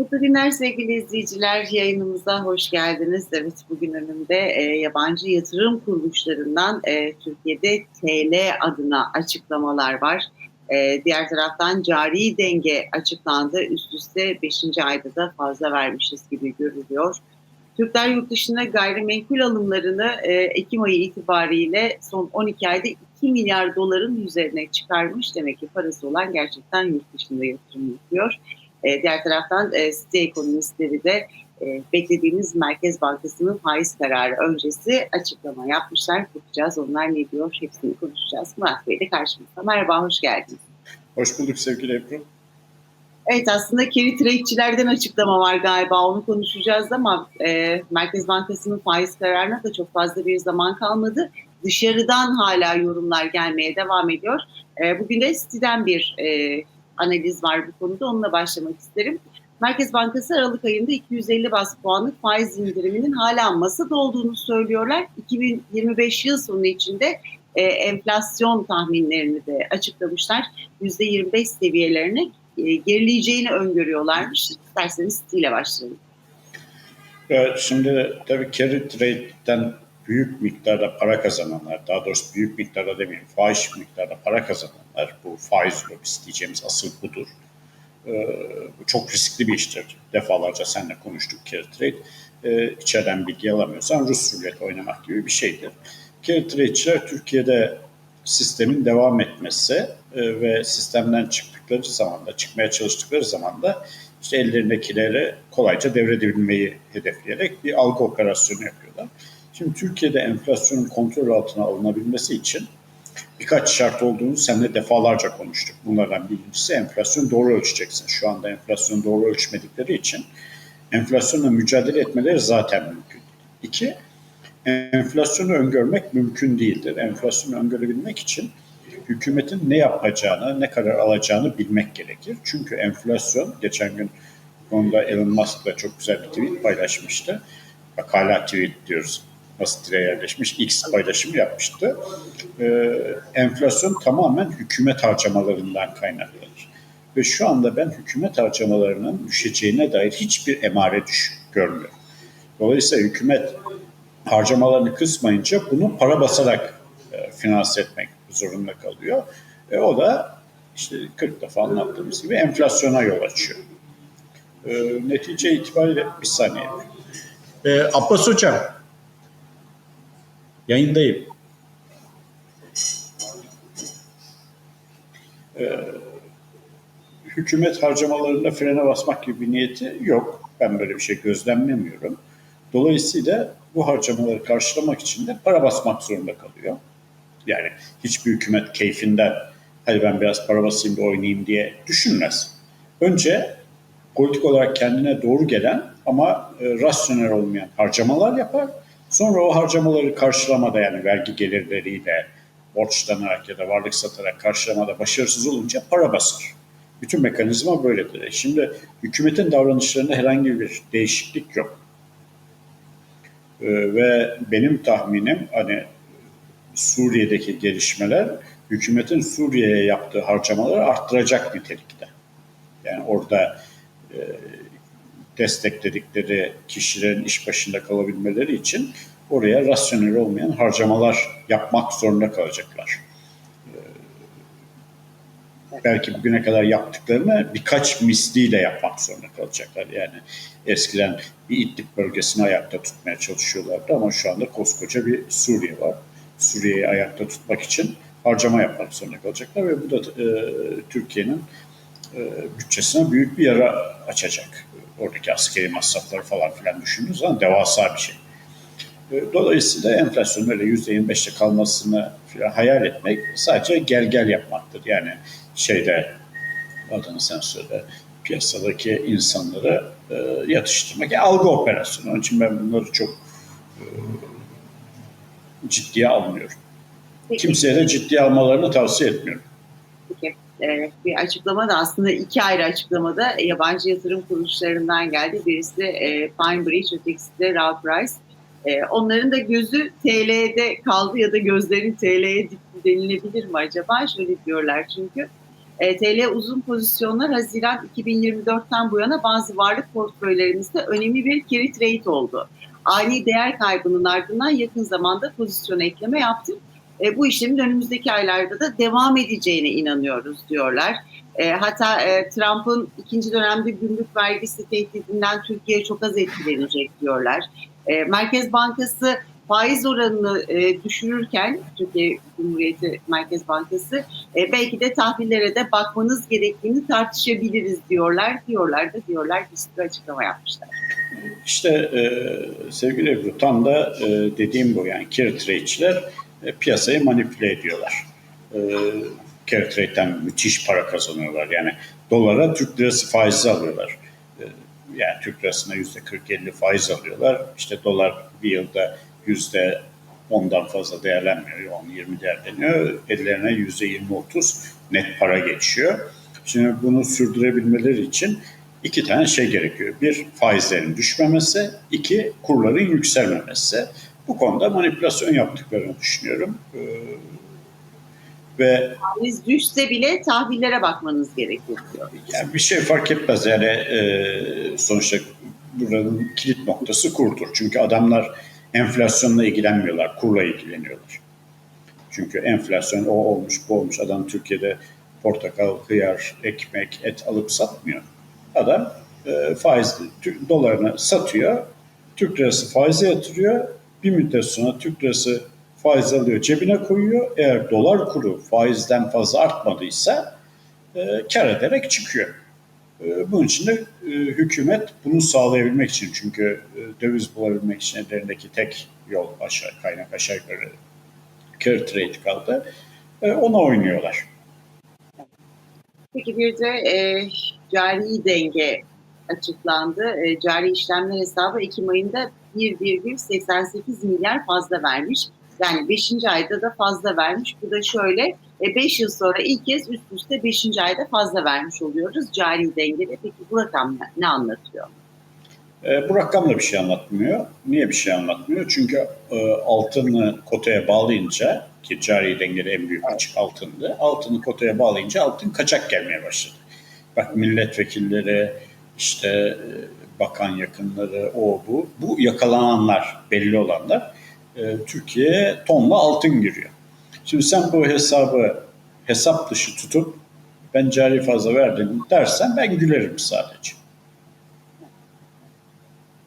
Mutlu günler sevgili izleyiciler. Yayınımıza hoş geldiniz. Evet bugün önümde e, yabancı yatırım kuruluşlarından e, Türkiye'de TL adına açıklamalar var. E, diğer taraftan cari denge açıklandı. Üst üste 5. ayda da fazla vermişiz gibi görülüyor. Türkler yurt dışına gayrimenkul alımlarını e, Ekim ayı itibariyle son 12 ayda 2 milyar doların üzerine çıkarmış. Demek ki parası olan gerçekten yurt dışında yatırım yapıyor. E, diğer taraftan e, site ekonomistleri de e, beklediğimiz Merkez Bankası'nın faiz kararı öncesi açıklama yapmışlar. Bakacağız onlar ne diyor hepsini konuşacağız. Murat Bey de karşımızda. Merhaba, hoş geldiniz. Hoş bulduk sevgili Ebru. Evet aslında carry trade'çilerden açıklama var galiba onu konuşacağız ama e, Merkez Bankası'nın faiz kararına da çok fazla bir zaman kalmadı. Dışarıdan hala yorumlar gelmeye devam ediyor. E, bugün de City'den bir e, analiz var bu konuda. Onunla başlamak isterim. Merkez Bankası Aralık ayında 250 bas puanlık faiz indiriminin hala masada olduğunu söylüyorlar. 2025 yıl sonu içinde e, enflasyon tahminlerini de açıklamışlar. %25 seviyelerine e, gerileyeceğini öngörüyorlarmış. İsterseniz ile başlayalım. Evet, şimdi tabii carry trade'den büyük miktarda para kazananlar, daha doğrusu büyük miktarda demeyeyim, faiz miktarda para kazananlar, bu faiz lobisi diyeceğimiz asıl budur. Ee, bu çok riskli bir iştir. Defalarca seninle konuştuk carry trade. Ee, içeriden bilgi alamıyorsan Rus rulet oynamak gibi bir şeydir. Carry trade'çiler Türkiye'de sistemin devam etmesi e, ve sistemden çıktıkları zaman da, çıkmaya çalıştıkları zaman da işte ellerindekileri kolayca devredebilmeyi hedefleyerek bir algı operasyonu yapıyorlar. Şimdi Türkiye'de enflasyonun kontrol altına alınabilmesi için birkaç şart olduğunu seninle defalarca konuştuk. Bunlardan birincisi enflasyon doğru ölçeceksin. Şu anda enflasyonu doğru ölçmedikleri için enflasyonla mücadele etmeleri zaten mümkün. İki, enflasyonu öngörmek mümkün değildir. Enflasyonu öngörebilmek için hükümetin ne yapacağını, ne kadar alacağını bilmek gerekir. Çünkü enflasyon, geçen gün bu konuda Elon Musk da çok güzel bir tweet paylaşmıştı. Bak hala tweet diyoruz basit yerleşmiş X paylaşımı yapmıştı. Ee, enflasyon tamamen hükümet harcamalarından kaynaklanır. Ve şu anda ben hükümet harcamalarının düşeceğine dair hiçbir emare düş görmüyorum. Dolayısıyla hükümet harcamalarını kısmayınca bunu para basarak e, finanse etmek zorunda kalıyor. E, o da işte 40 defa anlattığımız gibi enflasyona yol açıyor. E, netice itibariyle bir saniye. E, Abbas Hocam, yayındayım. E, hükümet harcamalarında frene basmak gibi bir niyeti yok. Ben böyle bir şey gözlemlemiyorum. Dolayısıyla bu harcamaları karşılamak için de para basmak zorunda kalıyor. Yani hiçbir hükümet keyfinden hadi ben biraz para basayım da oynayayım diye düşünmez. Önce politik olarak kendine doğru gelen ama e, rasyonel olmayan harcamalar yapar. Sonra o harcamaları karşılamada yani vergi gelirleriyle, borçlanarak ya da varlık satarak karşılamada başarısız olunca para basar. Bütün mekanizma böyledir. E, şimdi hükümetin davranışlarında herhangi bir değişiklik yok. Ee, ve benim tahminim hani Suriye'deki gelişmeler hükümetin Suriye'ye yaptığı harcamaları arttıracak nitelikte. Yani orada e, destekledikleri kişilerin iş başında kalabilmeleri için oraya rasyonel olmayan harcamalar yapmak zorunda kalacaklar. Ee, belki bugüne kadar yaptıklarını birkaç misliyle yapmak zorunda kalacaklar. Yani eskiden bir İdlib bölgesini ayakta tutmaya çalışıyorlardı ama şu anda koskoca bir Suriye var. Suriye'yi ayakta tutmak için harcama yapmak zorunda kalacaklar ve bu da e, Türkiye'nin e, bütçesine büyük bir yara açacak. Oradaki askeri masrafları falan filan düşündüğünüz zaman devasa bir şey. E, dolayısıyla enflasyon öyle %25'te kalmasını hayal etmek sadece gel gel yapmaktır. Yani şeyde adını sen söyle piyasadaki insanları e, yatıştırmak. Yani algı operasyonu. Onun için ben bunları çok e, ciddiye almıyorum. Kimseye de ciddiye almalarını tavsiye etmiyorum. Evet, bir açıklama da aslında iki ayrı açıklamada yabancı yatırım kuruluşlarından geldi. Birisi e, Bridge, ötekisi de Ralph Price. E, onların da gözü TL'de kaldı ya da gözlerini TL'ye dikti denilebilir mi acaba? Şöyle diyorlar çünkü E, TL uzun pozisyonlar Haziran 2024'ten bu yana bazı varlık portföylerimizde önemli bir carry trade oldu. Ani değer kaybının ardından yakın zamanda pozisyon ekleme yaptık. E, bu işlemin önümüzdeki aylarda da devam edeceğine inanıyoruz diyorlar. E, hatta e, Trump'ın ikinci dönemde gümrük vergisi tehdidinden Türkiye çok az etkilenecek diyorlar. E, Merkez Bankası faiz oranını e, düşürürken Türkiye Cumhuriyeti Merkez Bankası e, belki de tahvillere de bakmanız gerektiğini tartışabiliriz diyorlar. Diyorlar da diyorlar bir sürü açıklama yapmışlar. İşte e, sevgili Ebru tam da e, dediğim bu yani carry trade'çiler e, piyasayı manipüle ediyorlar. E, carry trade'den müthiş para kazanıyorlar. Yani dolara Türk lirası faizi alıyorlar. E, yani Türk lirasına yüzde 40-50 faiz alıyorlar. İşte dolar bir yılda yüzde ondan fazla değerlenmiyor. 10-20 değerleniyor. Ellerine yüzde 20-30 net para geçiyor. Şimdi bunu sürdürebilmeleri için iki tane şey gerekiyor. Bir, faizlerin düşmemesi. iki kurların yükselmemesi. Bu konuda manipülasyon yaptıklarını düşünüyorum. Ee, ve Faiz düşse bile tahvillere bakmanız gerekiyor yani bir şey fark etmez. Yani e, sonuçta buranın kilit noktası kurdur. Çünkü adamlar enflasyonla ilgilenmiyorlar, kurla ilgileniyorlar. Çünkü enflasyon o olmuş, bu olmuş. Adam Türkiye'de portakal, kıyar, ekmek, et alıp satmıyor. Adam e, Türk dolarını satıyor, Türk lirası faize yatırıyor. Bir müddet sonra Türk lirası faiz alıyor, cebine koyuyor. Eğer dolar kuru faizden fazla artmadıysa e, kar ederek çıkıyor. E, bunun için de e, hükümet bunu sağlayabilmek için çünkü e, döviz bulabilmek için ellerindeki tek yol aşağı kaynak aşağı yukarı carry trade kaldı. E, ona oynuyorlar. Peki bir de e, cari denge açıklandı. E, cari işlemler hesabı Ekim ayında 1,88 milyar fazla vermiş. Yani 5. ayda da fazla vermiş. Bu da şöyle 5 yıl sonra ilk kez üst üste 5. ayda fazla vermiş oluyoruz cari dengede. Peki bu rakam ne anlatıyor? E, bu rakam da bir şey anlatmıyor. Niye bir şey anlatmıyor? Çünkü e, altını kotaya bağlayınca ki cari dengede en büyük açık altındı. Altını kotaya bağlayınca altın kaçak gelmeye başladı. Bak milletvekilleri, işte e, bakan yakınları, o bu. Bu yakalananlar, belli olanlar e, Türkiye'ye tonla altın giriyor. Şimdi sen bu hesabı hesap dışı tutup ben cari fazla verdim dersen ben gülerim sadece.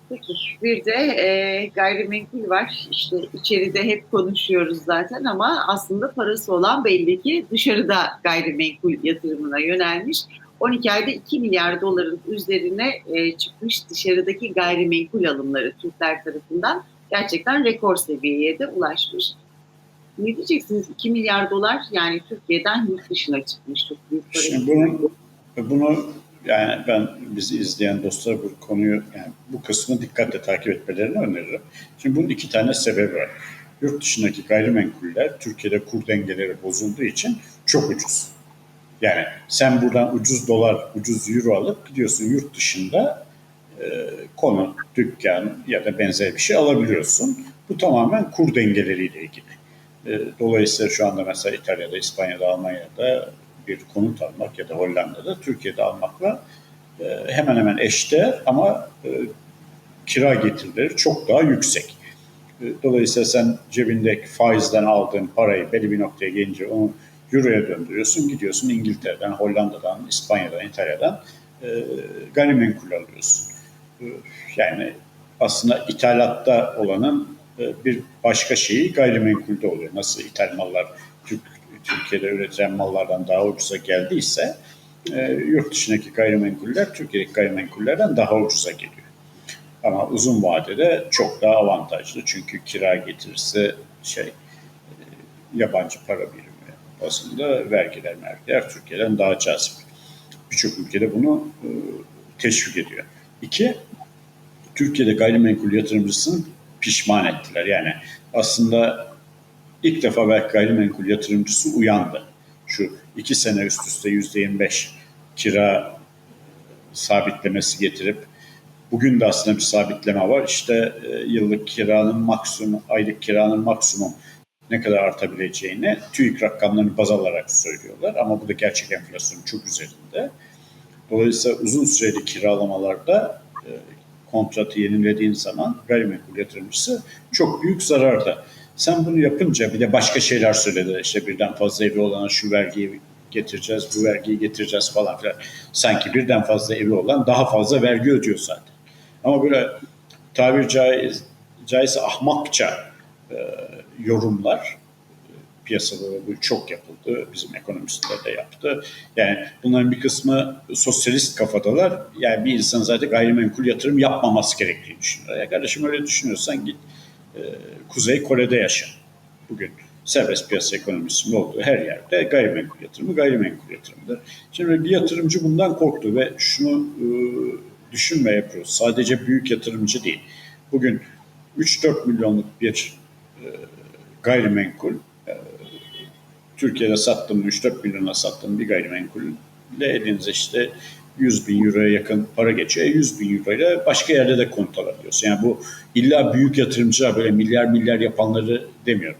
Peki bir de e, gayrimenkul var. İşte içeride hep konuşuyoruz zaten ama aslında parası olan belli ki dışarıda gayrimenkul yatırımına yönelmiş. 12 ayda 2 milyar doların üzerine e, çıkmış dışarıdaki gayrimenkul alımları Türkler tarafından gerçekten rekor seviyeye de ulaşmış. Ne diyeceksiniz? 2 milyar dolar yani Türkiye'den yurt dışına çıkmış çok büyük para. Şimdi bunun, bunu yani ben bizi izleyen dostlar bu konuyu yani bu kısmı dikkatle takip etmelerini öneririm. Şimdi bunun iki tane sebebi var. Yurt dışındaki gayrimenkuller Türkiye'de kur dengeleri bozulduğu için çok ucuz. Yani sen buradan ucuz dolar, ucuz euro alıp gidiyorsun yurt dışında e, konu, dükkan ya da benzer bir şey alabiliyorsun. Bu tamamen kur dengeleriyle ilgili. E, dolayısıyla şu anda mesela İtalya'da, İspanya'da, Almanya'da bir konut almak ya da Hollanda'da Türkiye'de almakla e, hemen hemen eşdeğer ama e, kira getirileri çok daha yüksek. E, dolayısıyla sen cebindeki faizden aldığın parayı belli bir noktaya gelince onu Euro'ya döndürüyorsun. Gidiyorsun İngiltere'den, Hollanda'dan, İspanya'dan, İtalya'dan e, gayrimenkul alıyorsun. E, yani aslında ithalatta olanın e, bir başka şeyi gayrimenkulde oluyor. Nasıl ithal mallar Türk Türkiye'de üretilen mallardan daha ucuza geldiyse e, yurt dışındaki gayrimenkuller Türkiye'deki gayrimenkullerden daha ucuza geliyor. Ama uzun vadede çok daha avantajlı. Çünkü kira getirisi şey e, yabancı para birimi bazında vergiler mergiler Türkiye'den daha cazip. Birçok ülkede bunu e, teşvik ediyor. İki, Türkiye'de gayrimenkul yatırımcısını pişman ettiler. Yani aslında ilk defa belki gayrimenkul yatırımcısı uyandı. Şu iki sene üst üste yüzde 25 kira sabitlemesi getirip bugün de aslında bir sabitleme var. İşte e, yıllık kiranın maksimum, aylık kiranın maksimum ne kadar artabileceğini TÜİK rakamlarını baz alarak söylüyorlar. Ama bu da gerçek enflasyonun çok üzerinde. Dolayısıyla uzun süreli kiralamalarda e, kontratı yenilediğin zaman gayrimenkul yatırımcısı çok büyük zararda. Sen bunu yapınca bir de başka şeyler söylediler. İşte birden fazla evi olana şu vergiyi getireceğiz, bu vergiyi getireceğiz falan filan. Sanki birden fazla evi olan daha fazla vergi ödüyor zaten. Ama böyle tabir caiz, caizse ahmakça yorumlar e, piyasada da bu çok yapıldı. Bizim ekonomistler de yaptı. Yani bunların bir kısmı sosyalist kafadalar. Yani bir insan zaten gayrimenkul yatırım yapmaması gerektiğini düşünüyor. Ya kardeşim öyle düşünüyorsan git e, Kuzey Kore'de yaşa. Bugün serbest piyasa ekonomisinin olduğu her yerde gayrimenkul yatırımı gayrimenkul yatırımıdır. Şimdi bir yatırımcı bundan korktu ve şunu e, düşünme yapıyoruz. Sadece büyük yatırımcı değil. Bugün 3-4 milyonluk bir gayrimenkul e, Türkiye'de sattığım 3-4 milyona sattığım bir gayrimenkulle elinize işte 100 bin euroya yakın para geçiyor. 100 bin euroyla başka yerde de konut alabiliyorsun. Yani bu illa büyük yatırımcılar böyle milyar milyar yapanları demiyorum.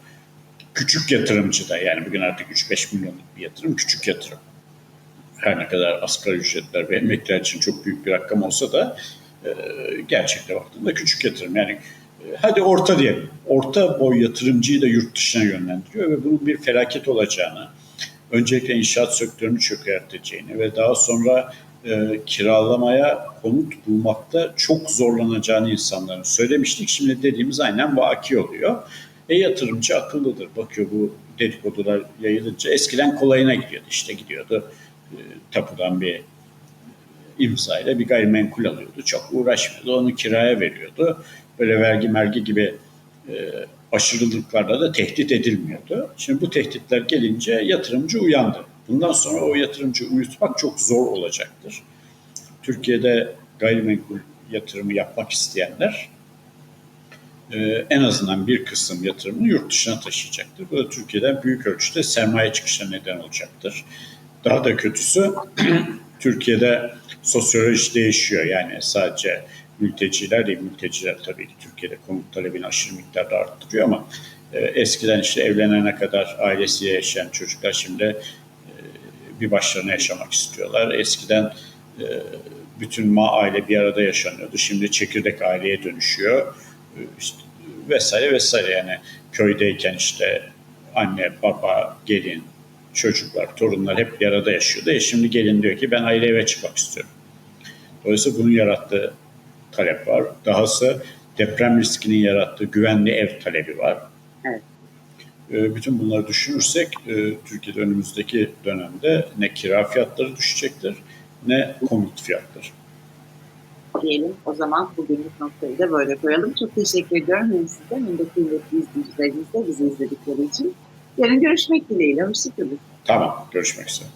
Küçük yatırımcı da yani bugün artık 3-5 milyonluk bir yatırım küçük yatırım. Her ne kadar asgari ücretler ve emekliler için çok büyük bir rakam olsa da e, gerçekte baktığında küçük yatırım. Yani hadi orta diyelim. Orta boy yatırımcıyı da yurt dışına yönlendiriyor ve bunun bir felaket olacağını, öncelikle inşaat sektörünü çökerteceğini ve daha sonra e, kiralamaya konut bulmakta çok zorlanacağını insanların söylemiştik. Şimdi dediğimiz aynen vaki oluyor. E yatırımcı akıllıdır. Bakıyor bu dedikodular yayılınca eskiden kolayına gidiyordu. İşte gidiyordu e, tapudan bir imzayla bir gayrimenkul alıyordu. Çok uğraşmıyordu. Onu kiraya veriyordu. Böyle vergi mergi gibi e, aşırılıklarla da tehdit edilmiyordu. Şimdi bu tehditler gelince yatırımcı uyandı. Bundan sonra o yatırımcı uyutmak çok zor olacaktır. Türkiye'de gayrimenkul yatırımı yapmak isteyenler e, en azından bir kısım yatırımını yurt dışına taşıyacaktır. Bu da Türkiye'den büyük ölçüde sermaye çıkışına neden olacaktır. Daha da kötüsü Türkiye'de sosyoloji değişiyor. Yani sadece mülteciler değil, mülteciler tabii ki Türkiye'de konut talebini aşırı miktarda arttırıyor ama e, eskiden işte evlenene kadar ailesiyle yaşayan çocuklar şimdi e, bir başlarına yaşamak istiyorlar. Eskiden e, bütün ma aile bir arada yaşanıyordu. Şimdi çekirdek aileye dönüşüyor. E, işte, vesaire vesaire yani köydeyken işte anne, baba, gelin, çocuklar, torunlar hep bir arada yaşıyordu. E şimdi gelin diyor ki ben aile eve çıkmak istiyorum. Dolayısıyla bunun yarattığı talep var. Dahası deprem riskinin yarattığı güvenli ev talebi var. Evet. E, bütün bunları düşünürsek e, Türkiye'de önümüzdeki dönemde ne kira fiyatları düşecektir ne konut fiyatları. Diyelim o zaman bugünlük noktayı da böyle koyalım. Çok teşekkür ediyorum hem size hem de kıymetli izleyicilerimize bizi izledikleri için. Yarın görüşmek dileğiyle. Hoşçakalın. Tamam, görüşmek üzere.